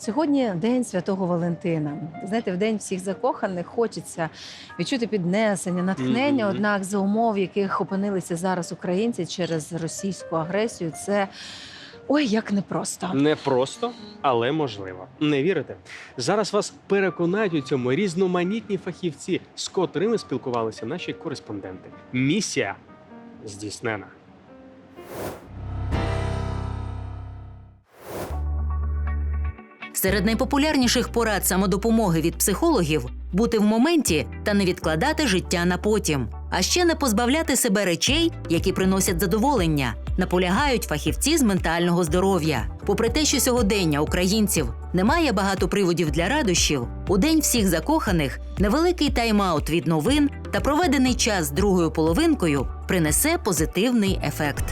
Сьогодні день святого Валентина. Знаєте, в день всіх закоханих хочеться відчути піднесення, натхнення. Мгм. Однак, за умов, в яких опинилися зараз українці через російську агресію, це ой як непросто. Не просто, але можливо. Не вірите? Зараз вас переконають у цьому різноманітні фахівці, з котрими спілкувалися наші кореспонденти. Місія здійснена. Серед найпопулярніших порад самодопомоги від психологів бути в моменті та не відкладати життя на потім, а ще не позбавляти себе речей, які приносять задоволення, наполягають фахівці з ментального здоров'я. Попри те, що сьогодення українців немає багато приводів для радощів, у день всіх закоханих невеликий тайм-аут від новин та проведений час з другою половинкою принесе позитивний ефект.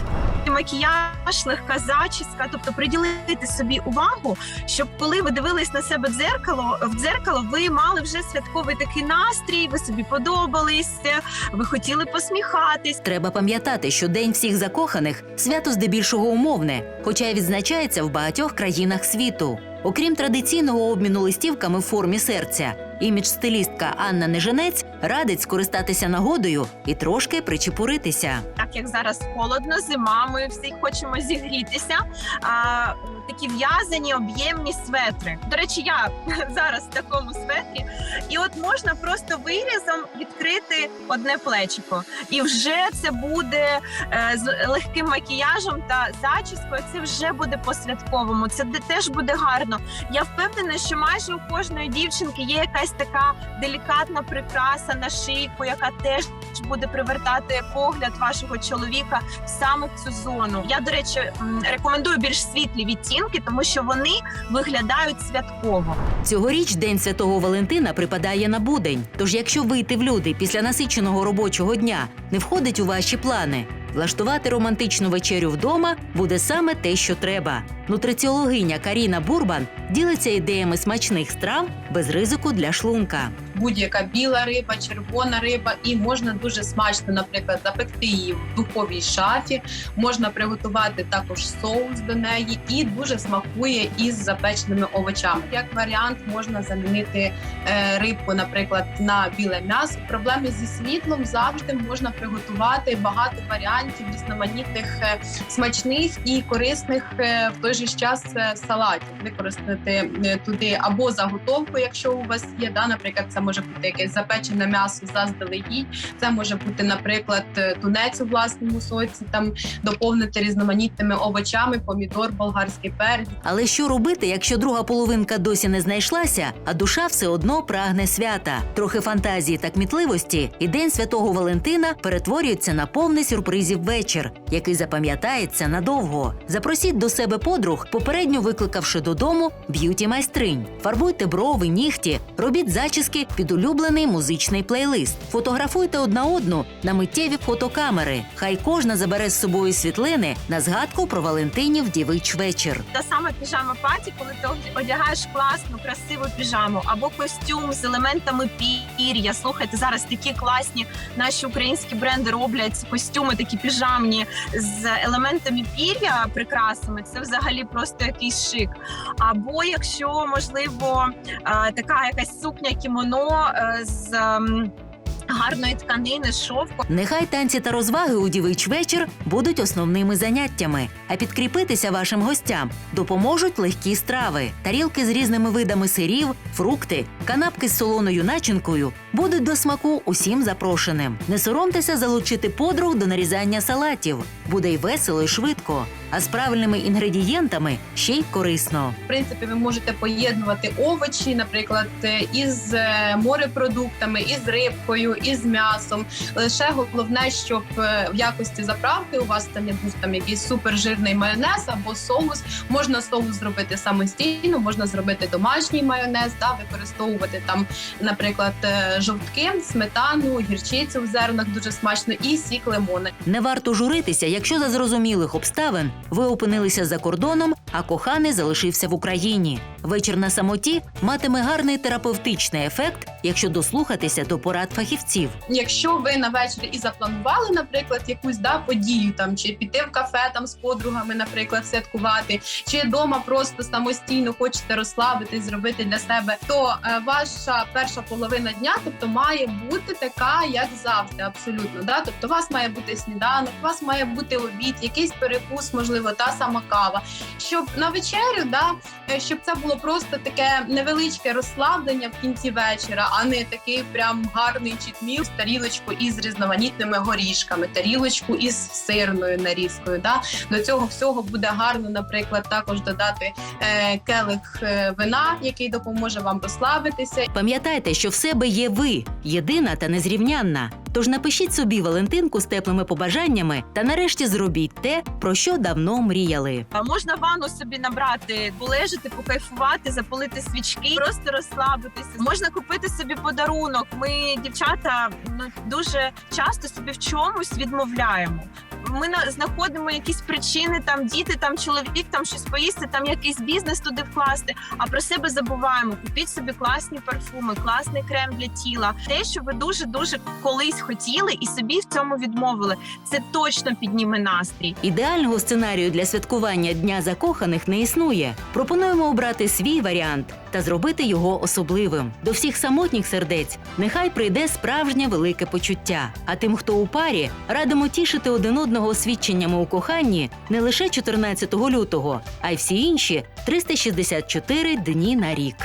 Макіяж, легка зачіска, тобто приділити собі увагу, щоб коли ви дивились на себе в дзеркало, в дзеркало, ви мали вже святковий такий настрій, ви собі подобались, ви хотіли посміхатись. Треба пам'ятати, що День всіх закоханих свято здебільшого умовне, хоча й відзначається в багатьох країнах світу. Окрім традиційного обміну листівками в формі серця, імідж-стилістка Анна Неженець радить скористатися нагодою і трошки причепуритися. Так як зараз холодно, зима, ми всі хочемо зігрітися. А, такі в'язані об'ємні светри. До речі, я зараз в такому светрі, і от можна просто вирізом відкрити одне плечико, і вже це буде е, з легким макіяжем та зачіскою. Це вже буде по-святковому. Це теж буде гарно. Я впевнена, що майже у кожної дівчинки є якась така делікатна прикраса на шийку, яка теж буде привертати погляд вашого чоловіка саме в цю зону. Я до речі рекомендую більш світлі відтінки, тому що вони виглядають святково. Цьогоріч День Святого Валентина припадає на будень. Тож, якщо вийти в люди після насиченого робочого дня не входить у ваші плани, влаштувати романтичну вечерю вдома буде саме те, що треба. Нутриціологиня Каріна Бурбан ділиться ідеями смачних страв без ризику для шлунка. Будь-яка біла риба, червона риба, і можна дуже смачно, наприклад, запекти її в духовій шафі. Можна приготувати також соус до неї, і дуже смакує із запеченими овочами. Як варіант, можна замінити е, рибку, наприклад, на біле м'ясо. Проблеми зі світлом завжди можна приготувати багато варіантів різноманітних е, смачних і корисних е, в той же час салатів. Використати туди або заготовку, якщо у вас є, да, наприклад, це може бути якесь запечене м'ясо заздалегідь. Це може бути, наприклад, е, тунець у власному соці, там доповнити різноманітними овочами, помідор, болгарський перець. Але що робити, якщо друга половинка досі не знайшлася, а душа все одно прагне свята? Трохи фантазії та кмітливості, і День Святого Валентина перетворюється на повний сюрпризів вечір, який запам'ятається надовго. Запросіть до себе подруг, попередньо викликавши додому б'юті майстринь. Фарбуйте брови, нігті, робіть зачіски під улюблений музичний плейлист. Фотографуйте одна одну на миттєві фотокамери. Хай кожна забере з собою світлини на згадку про Валентинів дівич вечір. Та саме піжама паті, коли ти одягаєш класну, красиву піжаму або костюм з елементами пір'я. Слухайте, зараз такі класні наші українські бренди роблять костюми, такі піжамні з елементами пір'я, прикрасами. Це взагалі просто якийсь шик. Або якщо можливо е, така якась сукня кімоно е, з. ем, Гарної тканини з шовку Нехай танці та розваги у дівич вечір будуть основними заняттями, а підкріпитися вашим гостям допоможуть легкі страви, тарілки з різними видами сирів, фрукти, канапки з солоною начинкою будуть до смаку усім запрошеним. Не соромтеся залучити подруг до нарізання салатів. Буде й весело, і швидко. А з правильними інгредієнтами ще й корисно. В принципі, ви можете поєднувати овочі, наприклад, е, із е, морепродуктами, із рибкою, із м'ясом. Лише головне, щоб е, в якості заправки у вас там не був там якийсь супержирний майонез або соус. Можна соус зробити самостійно, можна зробити домашній майонез, да, використовувати там, наприклад, жовтки, сметану, гірчицю в зернах дуже смачно, і сік лимона. Не варто журитися, якщо за зрозумілих обставин ви опинилися за кордоном, а коханий залишився в Україні. Вечір на самоті матиме гарний терапевтичний ефект, якщо дослухатися до порад фахівців. Якщо ви на вечір і запланували, наприклад, якусь да подію там чи піти в кафе там з подругами, наприклад, святкувати, чи вдома просто самостійно хочете розслабитись, зробити для себе, то е, ваша перша половина дня, тобто, має бути така, як завжди, абсолютно. Да? Тобто, у вас має бути сніданок, у вас має бути обід, якийсь перекус, можливо, та сама кава. Щоб на вечерю, да, е, щоб це було просто таке невеличке розслаблення в кінці вечора, а не такий прям гарний чітміл тарілочку із різноманітними горішками, тарілочку із сирною нарізкою. Да? До цього всього буде гарно, наприклад, також додати е, келих е, вина, який допоможе вам розслабитися. Пам'ятайте, що в себе є ви, єдина та незрівнянна. Тож напишіть собі Валентинку з теплими побажаннями та нарешті зробіть те, про що давно мріяли. А Можна ванну собі набрати, полежати, покайфувати, запалити свічки, просто розслабитися. Можна купити собі подарунок. Ми, дівчата, ну дуже часто собі в чомусь відмовляємо. Ми на- знаходимо якісь причини, там діти, там чоловік, там щось поїсти, там якийсь бізнес туди вкласти. А про себе забуваємо. Купіть собі класні парфуми, класний крем для тіла. Те, що ви дуже дуже колись хотіли, і собі в цьому відмовили. Це точно підніме настрій. Ідеального сценарію для святкування Дня закоханих не існує. Пропонуємо обрати свій варіант та зробити його особливим. До всіх самотніх сердець нехай прийде справжнє велике почуття. А тим, хто у парі, радимо тішити один одного свідченнями у коханні не лише 14 лютого, а й всі інші 364 дні на рік.